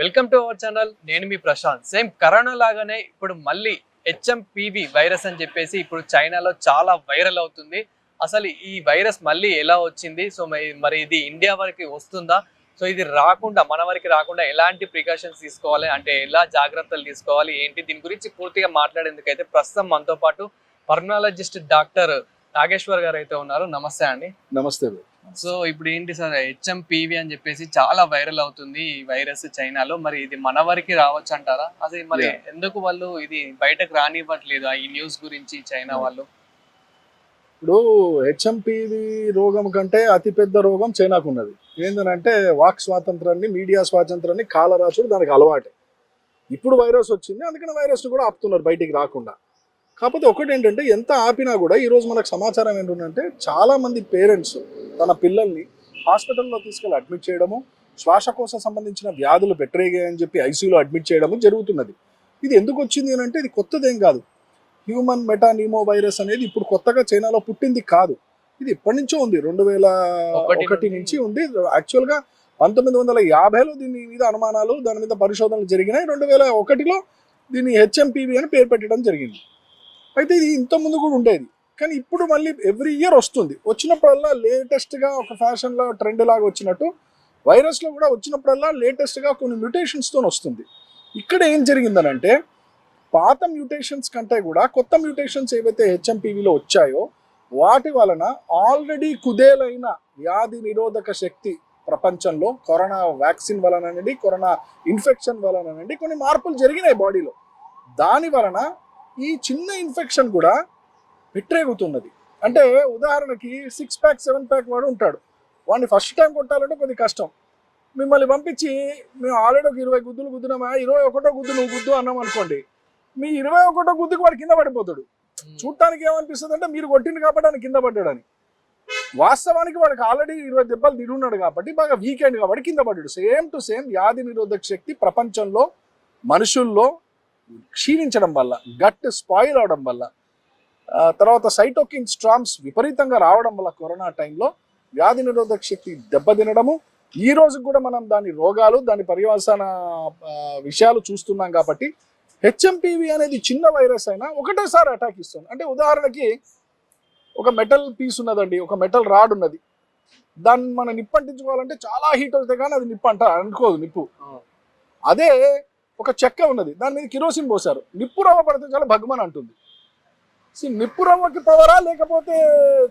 Welcome to our channel నేను మీ Prashanth. Same corona లాగానే ఇప్పుడు మళ్ళీ హెచ్ఎంపివి వైరస్ అని చెప్పేసి ఇప్పుడు చైనాలో చాలా వైరల్ అవుతుంది. అసలు ఈ వైరస్ మళ్ళీ ఎలా వచ్చింది? సో మరి- మరి ఇది ఇండియా వరకు వస్తుందా? సో ఇది రాకుండా మన వరకు రాకుండా ఎలాంటి ప్రికాషన్స్ తీసుకోవాలి? అంటే ఎలా జాగ్రత్తలు తీసుకోవాలి? ఏంటి? దీని గురించి పూర్తిగా మాట్లాడేందుకైతే ప్రస్తుతం మనతో పాటు పర్మనాలజిస్ట్ డాక్టర్ నాగేశ్వర్ గారు అయితే ఉన్నారు. నమస్తే అండి. నమస్తే సో ఇప్పుడు ఏంటి సార్ హెచ్ఎంపీవి అని చెప్పేసి చాలా వైరల్ అవుతుంది ఈ వైరస్ చైనాలో. మరి ఇది మన వరకు రావచ్చు అంటారా? అదే మరి. ఎందుకు వాళ్ళు ఇది బయటకు రానివ్వట్లేదు ఈ న్యూస్ గురించి చైనా. వాళ్ళు? ఇప్పుడు హెచ్ఎంపివి రోగం కంటే అతిపెద్ద రోగం చైనాకు ఉన్నది. ఏంటంటే వాక్ స్వాతంత్రాన్ని మీడియా స్వాతంత్రాన్ని కాలరాచుడు దానికి అలవాటే. ఇప్పుడు వైరస్ వచ్చింది అందుకని వైరస్ కూడా ఆపుతున్నారు బయటికి రాకుండా. కాకపోతే ఒకటి ఏంటంటే ఎంత ఆపినా కూడా ఈరోజు మనకు సమాచారం ఏంటంటే చాలా మంది పేరెంట్స్ తన పిల్లల్ని హాస్పిటల్లో తీసుకెళ్ళి అడ్మిట్ చేయడము శ్వాసకోశ సంబంధించిన వ్యాధులు పెట్టరేగాయని చెప్పి ఐసీయూలో అడ్మిట్ చేయడము జరుగుతున్నది. ఇది ఎందుకు వచ్చింది అని అంటే ఇది కొత్తదేం కాదు. హ్యూమన్ మెటానిమో వైరస్ అనేది ఇప్పుడు కొత్తగా చైనాలో పుట్టింది కాదు. ఇది ఎప్పటి నుంచో ఉంది. రెండు వేల ఒకటి. నుంచి ఉంది. యాక్చువల్గా పంతొమ్మిది వందల యాభైలో దీని మీద అనుమానాలు దాని మీద పరిశోధనలు జరిగినాయి. రెండు వేల ఒకటిలో దీన్ని హెచ్ఎంపీవి అని పేరు పెట్టడం జరిగింది. అయితే ఇది ఇంత ముందు కూడా ఉండేది. కానీ ఇప్పుడు మళ్ళీ ఎవ్రీ ఇయర్ వస్తుంది. వచ్చినప్పుడల్లా లేటెస్ట్గా ఒక ఫ్యాషన్లో ట్రెండ్ లాగా వచ్చినట్టు వైరస్లో కూడా వచ్చినప్పుడల్లా లేటెస్ట్గా కొన్ని మ్యూటేషన్స్తో వస్తుంది. ఇక్కడ ఏం జరిగిందనంటే పాత మ్యూటేషన్స్ కంటే కూడా కొత్త మ్యూటేషన్స్ ఏవైతే హెచ్ఎంపీవీలో వచ్చాయో వాటి వలన ఆల్రెడీ కుదేలైన వ్యాధి నిరోధక శక్తి ప్రపంచంలో కరోనా వ్యాక్సిన్ వలనండి కరోనా ఇన్ఫెక్షన్ వలనండి కొన్ని మార్పులు జరిగినాయి బాడీలో దాని వలన ఈ చిన్న ఇన్ఫెక్షన్ కూడా పెట్టరేగుతున్నది. అంటే ఉదాహరణకి సిక్స్ ప్యాక్ సెవెన్ ప్యాక్ వాడు ఉంటాడు. వాడిని ఫస్ట్ టైం కొట్టాలంటే కొద్ది కష్టం. మిమ్మల్ని పంపించి మేము ఆల్రెడీ ఒక ఇరవై గుద్దులు గుద్దునామా? ఇరవై ఒకటో గుద్దు నువ్వు గుద్దు అన్నాం అనుకోండి. మీ ఇరవై ఒకటో గుద్దుకు వాడు కింద పడిపోతాడు. చూడటానికి ఏమనిపిస్తుంది అంటే మీరు కొట్టింది కాబట్టి ఆయన కింద పడ్డాడని. వాస్తవానికి వాడికి ఆల్రెడీ ఇరవై దెబ్బలు తిరుగున్నాడు కాబట్టి బాగా వీకెండ్ కాబట్టి కింద పడ్డాడు. సేమ్ టు సేమ్ వ్యాధి నిరోధక శక్తి ప్రపంచంలో మనుషుల్లో క్షీణించడం వల్ల గట్ స్పాయిల్ అవడం వల్ల తర్వాత సైటోకిన్ స్ట్రామ్స్ విపరీతంగా రావడం వల్ల కరోనా టైంలో వ్యాధి నిరోధక శక్తి దెబ్బతినడము. ఈ రోజు కూడా మనం దాని రోగాలు దాని పర్యవసాన విషయాలు చూస్తున్నాం కాబట్టి హెచ్ఎంపీవి అనేది చిన్న వైరస్ అయినా ఒకటేసారి అటాక్ ఇస్తుంది. అంటే ఉదాహరణకి ఒక మెటల్ పీస్ ఉన్నదండి ఒక మెటల్ రాడ్ ఉన్నది. దాన్ని మనం నిప్పు అంటించుకోవాలంటే చాలా హీట్ అవుతుంది కానీ అది నిప్పు అంట అనుకోదు నిప్పు. అదే ఒక చెక్క ఉన్నది. దాని మీద కిరోసిన్ పోసారు నిప్పు రవ్వ పడితే చాలా భగమని అంటుంది. నిప్పు రవ్వకి పవరా లేకపోతే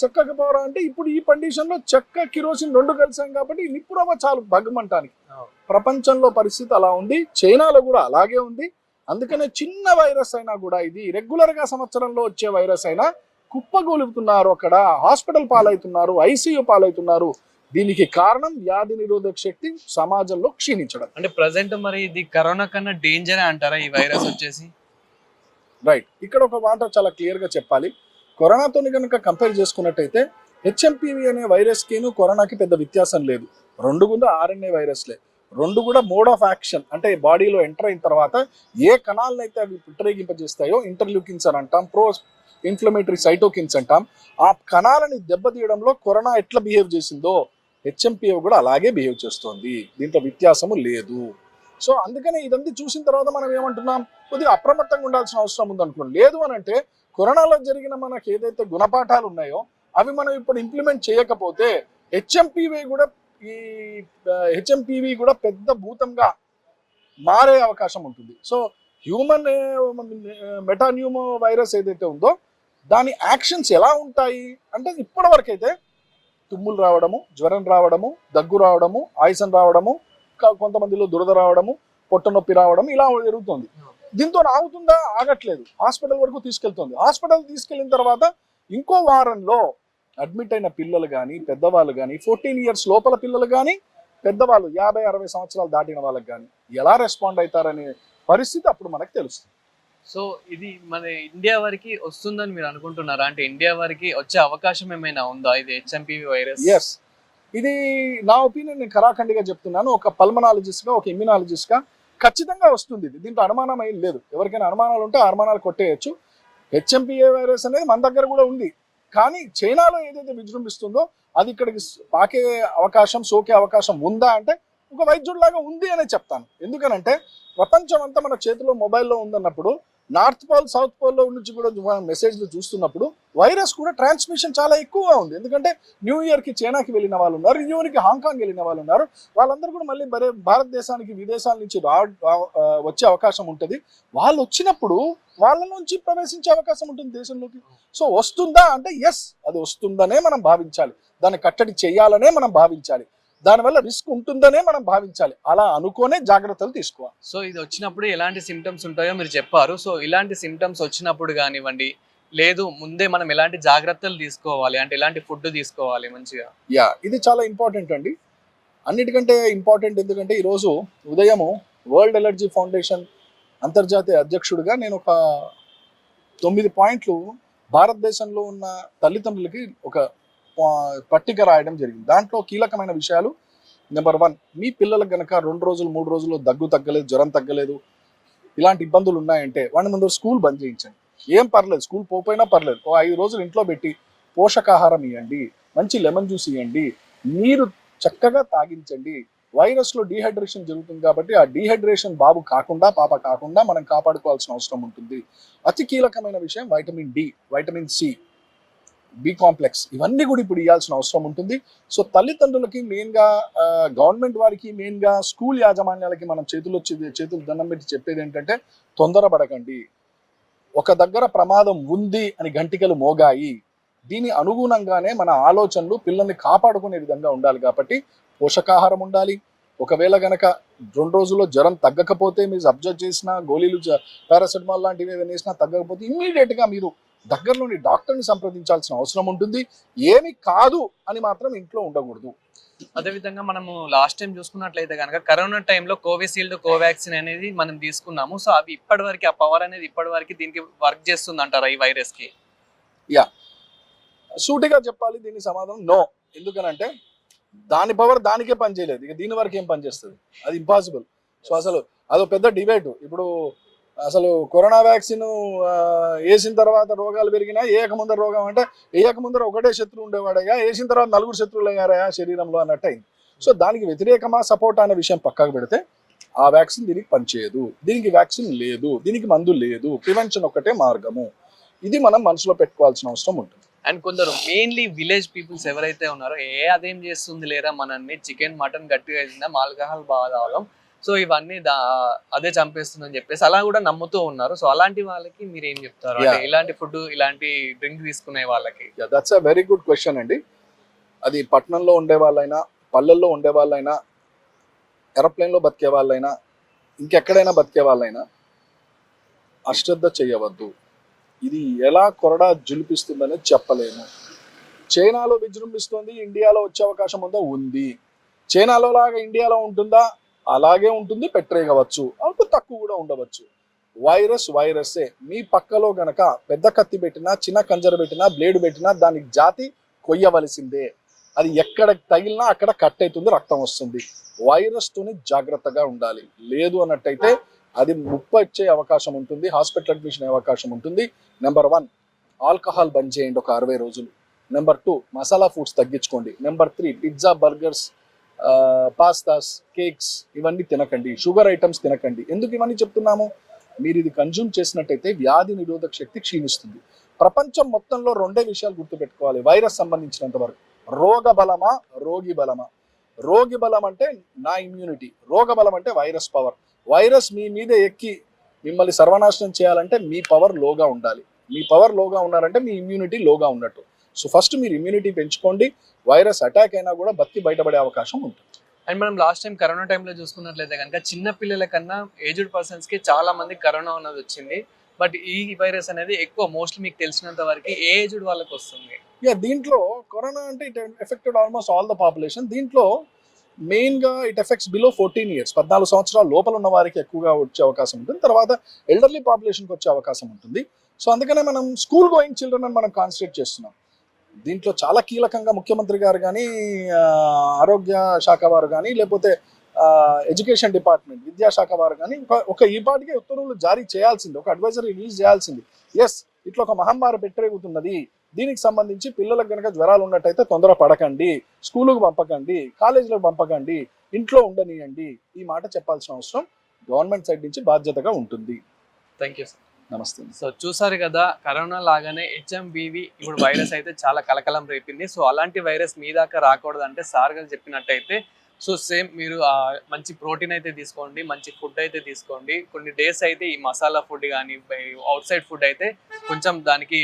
చెక్కకి పవరా అంటే ఇప్పుడు ఈ కండిషన్లో చెక్క కిరోసిన్ రెండు కలిసాం కాబట్టి నిప్పు రవ్వ చాలు భగమంటానికి ప్రపంచంలో పరిస్థితి అలా ఉంది. చైనాలో కూడా అలాగే ఉంది. అందుకనే చిన్న వైరస్ అయినా కూడా ఇది రెగ్యులర్గా సంవత్సరంలో వచ్చే వైరస్ అయినా కుప్పగొలుపుతున్నారు అక్కడ. హాస్పిటల్ పాలవుతున్నారు ఐసీయూ పాలవుతున్నారు. దీనికి కారణం వ్యాధి నిరోధక శక్తి సమాజంలో క్షీణించడం. అంటే ప్రజెంట్ మరి ఇది కరోనా కన్నా డేంజర్ అంటారా ఈ వైరస్ వచ్చేసి? రైట్ ఇక్కడ ఒక మాట చాలా క్లియర్గా చెప్పాలి. కరోనాతో కనుక కంపేర్ చేసుకున్నట్టయితే హెచ్ఎంపీవి అనే వైరస్ కిను కరోనాకి పెద్ద వ్యత్యాసం లేదు. రెండు కూడా ఆర్ఎన్ఏ వైరస్లే రెండు కూడా మోడ్ ఆఫ్ యాక్షన్ అంటే బాడీలో ఎంటర్ అయిన తర్వాత ఏ కణాలను అయితే అవి పుట్టరేగింపజేస్తాయో ఇంటర్లూకిన్స్ అని అంటాం ప్రో ఇన్ఫ్లమేటరీ సైటోకిన్స్ అంటాం ఆ కణాలని దెబ్బతీయడంలో కరోనా ఎట్లా బిహేవ్ చేసిందో హెచ్ఎంపీఓ కూడా అలాగే బిహేవ్ చేస్తోంది. దీంట్లో వ్యత్యాసము లేదు. సో అందుకని ఇదంతా చూసిన తర్వాత మనం ఏమంటున్నాం? కొద్దిగా అప్రమత్తంగా ఉండాల్సిన అవసరం ఉందనుకోండి. లేదు అని అంటే కరోనాలో జరిగిన మనకి ఏదైతే గుణపాఠాలు ఉన్నాయో అవి మనం ఇప్పుడు ఇంప్లిమెంట్ చేయకపోతే హెచ్ఎంపీవి కూడా ఈ హెచ్ఎంపీవి కూడా పెద్ద భూతంగా మారే అవకాశం ఉంటుంది. సో హ్యూమన్ మెటాన్యూమో వైరస్ ఏదైతే ఉందో దాని యాక్షన్స్ ఎలా ఉంటాయి? అంటే ఇప్పటి వరకు అయితే తుమ్ములు రావడము జ్వరం రావడము దగ్గు రావడము ఆయుసం రావడము కొంతమందిలో దురద రావడము పొట్ట నొప్పి రావడం ఇలా జరుగుతుంది. దీంతో ఆగుతుందా? ఆగట్లేదు. హాస్పిటల్ వరకు తీసుకెళ్తుంది. హాస్పిటల్ తీసుకెళ్ళిన తర్వాత ఇంకో వారంలో అడ్మిట్ అయిన పిల్లలు కానీ పెద్దవాళ్ళు కానీ ఫోర్టీన్ ఇయర్స్ లోపల పిల్లలు కానీ పెద్దవాళ్ళు యాభై అరవై సంవత్సరాలు దాటిన వాళ్ళకి కానీ ఎలా రెస్పాండ్ అవుతారనే పరిస్థితి అప్పుడు మనకు తెలుస్తుంది. సో ఇది మన ఇండియా వరకు వస్తుందని మీరు అనుకుంటున్నారా? అంటే ఇండియా వరకు వచ్చే అవకాశం ఏమైనా ఉందా ఇది హెచ్ఎంపీవి వైరస్ ఎస్ ఇది నా ఒపీనియన్ నేను కరాఖండిగా చెప్తున్నాను. ఒక పల్మనాలజిస్ట్గా ఒక ఇమ్యునాలజిస్ట్గా ఖచ్చితంగా వస్తుంది ఇది. దీంట్లో అనుమానం ఏం లేదు. ఎవరికైనా అనుమానాలు ఉంటే అనుమానాలు కొట్టేయచ్చు. హెచ్ఎంపిఏ వైరస్ అనేది మన దగ్గర కూడా ఉంది. కానీ చైనాలో ఏదైతే విజృంభిస్తుందో అది ఇక్కడికి పాకే అవకాశం సోకే అవకాశం ఉందా అంటే ఒక వైద్యుడిలాగా ఉంది అనే చెప్తాను. ఎందుకనంటే ప్రపంచం అంతా మన చేతిలో మొబైల్లో ఉందన్నప్పుడు నార్త్ పోల్ సౌత్ పోల్లో నుంచి కూడా మనం మెసేజ్లు చూస్తున్నప్పుడు వైరస్ కూడా ట్రాన్స్మిషన్ చాలా ఎక్కువగా ఉంది. ఎందుకంటే న్యూ ఇయర్కి చైనాకి వెళ్ళిన వాళ్ళు ఉన్నారు న్యూ ఇయర్కి హాంకాంగ్ వెళ్ళిన వాళ్ళు ఉన్నారు. వాళ్ళందరూ కూడా మళ్ళీ బరే భారతదేశానికి విదేశాల నుంచి రా వచ్చే అవకాశం ఉంటుంది. వాళ్ళు వచ్చినప్పుడు వాళ్ళ నుంచి ప్రవేశించే అవకాశం ఉంటుంది దేశంలోకి. సో వస్తుందా అంటే ఎస్ అది వస్తుందనే మనం భావించాలి. దాన్ని కట్టడి చేయాలనే మనం భావించాలి. దానివల్ల రిస్క్ ఉంటుందనే మనం భావించాలి. అలా అనుకోనే జాగ్రత్తలు తీసుకోవాలి. సో ఇది వచ్చినప్పుడు ఎలాంటి సిమ్టమ్స్ ఉంటాయో మీరు చెప్పారు. సో ఇలాంటి సిమ్టమ్స్ వచ్చినప్పుడు కానివ్వండి లేదు ముందే మనం ఎలాంటి జాగ్రత్తలు తీసుకోవాలి? అంటే ఎలాంటి ఫుడ్ తీసుకోవాలి మంచిగా? యా ఇది చాలా ఇంపార్టెంట్ అండి. అన్నిటికంటే ఇంపార్టెంట్ ఎందుకంటే ఈరోజు ఉదయము వరల్డ్ ఎలర్జీ ఫౌండేషన్ అంతర్జాతీయ అధ్యక్షుడిగా నేను ఒక తొమ్మిది పాయింట్లు భారతదేశంలో ఉన్న తల్లిదండ్రులకి ఒక పట్టిక రాయడం జరిగింది. దాంట్లో కీలకమైన విషయాలు నెంబర్ వన్ మీ పిల్లలకు కనుక రెండు రోజులు మూడు రోజులు దగ్గు తగ్గలేదు జ్వరం తగ్గలేదు ఇలాంటి ఇబ్బందులు ఉన్నాయంటే వాడిని ముందు స్కూల్ బంద్ చేయించండి. ఏం పర్లేదు స్కూల్ పోపోయినా పర్లేదు. ఓ ఐదు రోజులు ఇంట్లో పెట్టి పోషకాహారం ఇవ్వండి మంచి లెమన్ జ్యూస్ ఇవ్వండి నీరు చక్కగా తాగించండి. వైరస్లో డీహైడ్రేషన్ జరుగుతుంది కాబట్టి ఆ డీహైడ్రేషన్ బాబు కాకుండా పాప కాకుండా మనం కాపాడుకోవాల్సిన అవసరం ఉంటుంది. అతి కీలకమైన విషయం vitamin D vitamin C B complex. ఇవన్నీ కూడా ఇప్పుడు ఇవ్వాల్సిన అవసరం ఉంటుంది. సో తల్లిదండ్రులకి మెయిన్గా గవర్నమెంట్ వారికి మెయిన్గా స్కూల్ యాజమాన్యాలకి మనం చేతులు వచ్చి చేతులు దండం పెట్టి చెప్పేది ఏంటంటే తొందరపడకండి. ఒక దగ్గర ప్రమాదం ఉంది అని గంటికలు మోగాయి దీని అనుగుణంగానే మన ఆలోచనలు పిల్లల్ని కాపాడుకునే విధంగా ఉండాలి కాబట్టి పోషకాహారం ఉండాలి. ఒకవేళ గనక రెండు రోజుల్లో జ్వరం తగ్గకపోతే మీరు అబ్జర్వ్ చేసిన గోళీలు పారాసెటమాల్ లాంటివి ఏమైనా వేసినా తగ్గకపోతే ఇమ్మీడియట్గా మీరు దగ్గరలోని డాక్టర్ని సంప్రదించాల్సిన అవసరం ఉంటుంది. ఏమి కాదు అని మాత్రం ఇంట్లో ఉండకూడదు. అదే విధంగా మనము లాస్ట్ టైం చూసుకున్నట్లయితే కనుక కరోనా టైంలో కోవిషీల్డ్ కోవాక్సిన్ అనేది మనం తీసుకున్నాము. సో అవి ఇప్పటి వరకు ఆ పవర్ అనేది ఇప్పటి వరకు దీనికి వర్క్ చేస్తుంది అంటారా ఈ వైరస్కి సూటిగా చెప్పాలి దీని సమాధానం నో. ఎందుకనంటే దాని పవర్ దానికే పనిచేయలేదు. ఇక దీని వరకు ఏం పనిచేస్తుంది? అది ఇంపాసిబుల్ సో అసలు అదో పెద్ద డిబేట్. ఇప్పుడు అసలు కరోనా వ్యాక్సిన్ వేసిన తర్వాత రోగాలు పెరిగినా ఏక ముందర రోగం అంటే ఏక ముందర ఒకటే శత్రువు ఉండేవాడయ్యా వేసిన తర్వాత నలుగురు శత్రువులు అయ్యారయ్యా శరీరంలో అన్నట్టు అయింది సో దానికి వ్యతిరేకమా సపోర్ట్ అనే విషయం పక్కకు పెడితే ఆ వ్యాక్సిన్ దీనికి పనిచేయదు. దీనికి వ్యాక్సిన్ లేదు దీనికి మందు లేదు ప్రివెన్షన్ ఒక్కటే మార్గము. ఇది మనం మనసులో పెట్టుకోవాల్సిన అవసరం ఉంటుంది. అండ్ కొందరు మెయిన్లీ విలేజ్ పీపుల్స్ ఎవరైతే ఉన్నారో ఏ అదేం చేస్తుంది లేరా మనల్ని చికెన్ మటన్ గట్టిగా తిందాం ఆల్కహాల్ బాగా తాగడం సో ఇవన్నీ అదే చంపేస్తుందని చెప్పేసి అలా కూడా నమ్ముతూ ఉన్నారు. సో అలాంటి వాళ్ళకి మీరు ఏం చెప్తారు. ఇలాంటి ఫుడ్ ఇలాంటి డ్రింక్ తీసుకునే వాళ్ళకి. That's a very good question అండి. అది పట్టణంలో ఉండే వాళ్ళైనా పల్లెల్లో ఉండే వాళ్ళైనా ఏరోప్లేన్లో బతికే వాళ్ళైనా ఇంకెక్కడైనా బతికే వాళ్ళైనా అశ్రద్ధ చేయవద్దు. ఇది ఎలా కొరడా జులిపిస్తుందనేది చెప్పలేము. చైనాలో విజృంభిస్తుంది ఇండియాలో వచ్చే అవకాశం ఉందా ఉంది. చైనాలో లాగా ఇండియాలో ఉంటుందా? అలాగే ఉంటుంది పెట్టరేయవచ్చు అల్ప తక్కువ కూడా ఉండవచ్చు. వైరస్ వైరస్సే మీ పక్కలో గనక పెద్ద కత్తి పెట్టినా చిన్న కంజర పెట్టినా బ్లేడ్ పెట్టినా దానికి జాతి కొయ్యవలసిందే. అది ఎక్కడ తగిలినా అక్కడ కట్ అవుతుంది రక్తం వస్తుంది. వైరస్ తోని జాగ్రత్తగా ఉండాలి. లేదు అన్నట్టయితే అది ముప్ప వచ్చే అవకాశం ఉంటుంది హాస్పిటల్ అడ్మిషన్ అయ్యే అవకాశం ఉంటుంది. నెంబర్ వన్ ఆల్కహాల్ బంద్ చేయండి ఒక అరవై రోజులు. నెంబర్ టూ మసాలా ఫుడ్స్ తగ్గించుకోండి. Number three pizza burgers pastas cakes ఇవన్నీ తినకండి. షుగర్ ఐటమ్స్ తినకండి. ఎందుకు ఇవన్నీ చెప్తున్నాము? మీరు ఇది కన్జ్యూమ్ చేసినట్టయితే వ్యాధి నిరోధక శక్తి క్షీణిస్తుంది. ప్రపంచం మొత్తంలో రెండే విషయాలు గుర్తుపెట్టుకోవాలి. వైరస్ సంబంధించినంత వరకు. రోగ బలమా? రోగి బలమా? రోగి బలం అంటే నా ఇమ్యూనిటీ రోగ బలం అంటే వైరస్ పవర్ వైరస్ మీ మీద ఎక్కి మిమ్మల్ని సర్వనాశనం చేయాలంటే మీ పవర్ లోగా ఉండాలి. మీ పవర్ లోగా ఉన్నారంటే మీ ఇమ్యూనిటీ లోగా ఉన్నట్టు. సో ఫస్ట్ మీరు ఇమ్యూనిటీ పెంచుకోండి. వైరస్ అటాక్ అయినా కూడా బతికి బయటపడే అవకాశం ఉంటుంది. అండ్ మనం లాస్ట్ టైం కరోనా టైంలో చూసుకున్నట్లయితే కనుక చిన్న పిల్లల కన్నా ఏజ్డ్ పర్సన్స్కి చాలా మంది కరోనా ఉన్నది వచ్చింది. బట్ ఈ వైరస్ అనేది ఎక్కువ మోస్ట్లీ మీకు తెలిసినంత వరకు ఏ ఏజ్డ్ వాళ్ళకి వస్తుంది. యా దీంట్లో కరోనా అంటే it affected almost all the population దీంట్లో మెయిన్గా it affects below fourteen years పద్నాలుగు సంవత్సరాల లోపల ఉన్న వారికి ఎక్కువగా వచ్చే అవకాశం ఉంటుంది. తర్వాత ఎల్డర్లీ పాపులేషన్కి వచ్చే అవకాశం ఉంటుంది. సో అందుకనే మనం స్కూల్ గోయింగ్ చిల్డ్రన్ అని మనం కాన్సన్ట్రేట్ చేస్తున్నాం. దీంట్లో చాలా కీలకంగా ముఖ్యమంత్రి గారు కానీ ఆరోగ్య శాఖ వారు కానీ లేకపోతే ఎడ్యుకేషన్ డిపార్ట్మెంట్ విద్యాశాఖ వారు కానీ ఒక- ఈపాటికే ఈ పాటికే ఉత్తర్వులు జారీ చేయాల్సింది ఒక అడ్వైజరీ రిలీజ్ చేయాల్సింది. ఎస్ ఇట్లా ఒక మహమ్మారి పెట్టరేగుతున్నది. దీనికి సంబంధించి పిల్లలకు కనుక జ్వరాలు ఉన్నట్టయితే తొందర పడకండి స్కూలుకు పంపకండి కాలేజీలకు పంపకండి ఇంట్లో ఉండనియండి. ఈ మాట చెప్పాల్సిన అవసరం గవర్నమెంట్ సైడ్ నుంచి బాధ్యతగా ఉంటుంది. థ్యాంక్ యూ సార్ నమస్తే. సో చూసారు కదా కరోనా లాగానే హెచ్ఎంబివి ఇప్పుడు వైరస్ అయితే చాలా కలకలం రేపింది. సో అలాంటి వైరస్ మీ దాకా రాకూడదు అంటే సార్ గారు చెప్పినట్టయితే సో సేమ్ మీరు మంచి ప్రోటీన్ అయితే తీసుకోండి మంచి ఫుడ్ అయితే తీసుకోండి. కొన్ని డేస్ అయితే ఈ మసాలా ఫుడ్ కానీ అవుట్ సైడ్ ఫుడ్ అయితే కొంచెం దానికి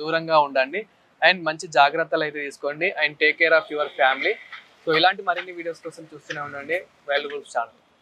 దూరంగా ఉండండి. అండ్ మంచి జాగ్రత్తలు అయితే తీసుకోండి. And take care of your family. So ఇలాంటి మరిన్ని వీడియోస్ కోసం చూస్తూనే ఉండండి. Valuable channel.